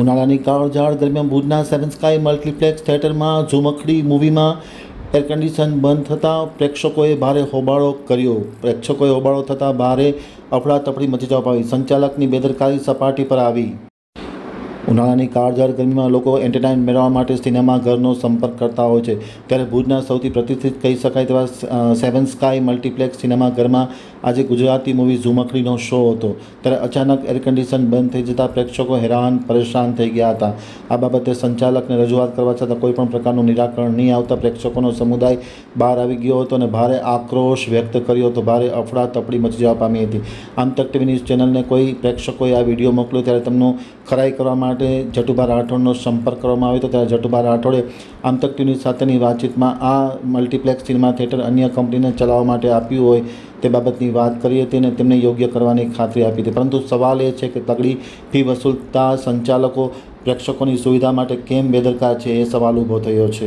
ઉનાળાની કાળઝાળ દરમિયાન ભુજના સેવન સ્કાય મલ્ટીપ્લેક્સ થિયેટરમાં ઝુમખડી મૂવીમાં એર કન્ડિશન બંધ થતાં પ્રેક્ષકોએ ભારે હોબાળો કર્યો. પ્રેક્ષકોએ હોબાળો થતાં ભારે અફડાતફડી મચી જવા પામી. સંચાલકની બેદરકારી સપાટી પર આવી. ઉનાળાની કાળઝાળ ગરમીમાં લોકો એન્ટરટેનમેન્ટ મેળવવા માટે સિનેમાઘરનો સંપર્ક કરતા હોય છે, ત્યારે ભુજના સૌથી પ્રતિષ્ઠિત કહી શકાય તેવા સેવન સ્કાય મલ્ટીપ્લેક્સ સિનેમાઘરમાં આજે ગુજરાતી મૂવી ઝુમખડીનો શો હતો. ત્યારે અચાનક એર કન્ડિશન બંધ થઈ જતાં પ્રેક્ષકો હેરાન, પરેશાન થઈ ગયા હતા. આ બાબતે સંચાલકને રજૂઆત કરવા છતાં કોઈપણ પ્રકારનું નિરાકરણ નહીં આવતા પ્રેક્ષકોનો સમુદાય બહાર આવી ગયો હતો અને ભારે આક્રોશ વ્યક્ત કર્યો હતો. ભારે અફડાતફડી મચી જવા પામી હતી. આમ તક ટીવી ન્યૂઝ ચેનલને કોઈ પ્રેક્ષકોએ આ વીડિયો મોકલ્યો ત્યારે તેમનો ખરાઈ કરવા માટે જટુભા રાઠોડનો સંપર્ક કરવામાં આવ્યો હતો. ત્યારે જટુભા રાઠોડે આમતક ટીવી સાથેની વાતચીતમાં આ મલ્ટીપ્લેક્સ સિનેમા થિયેટર અન્ય કંપનીને ચલાવવા માટે આપ્યું હોય તે બાબતની વાત કરી હતી અને તેમને યોગ્ય કરવાની ખાતરી આપી હતી. પરંતુ સવાલ એ છે કે તગડી ફી વસૂલતા સંચાલકો પ્રેક્ષકોની સુવિધા માટે કેમ બેદરકાર છે એ સવાલ ઊભો થયો છે.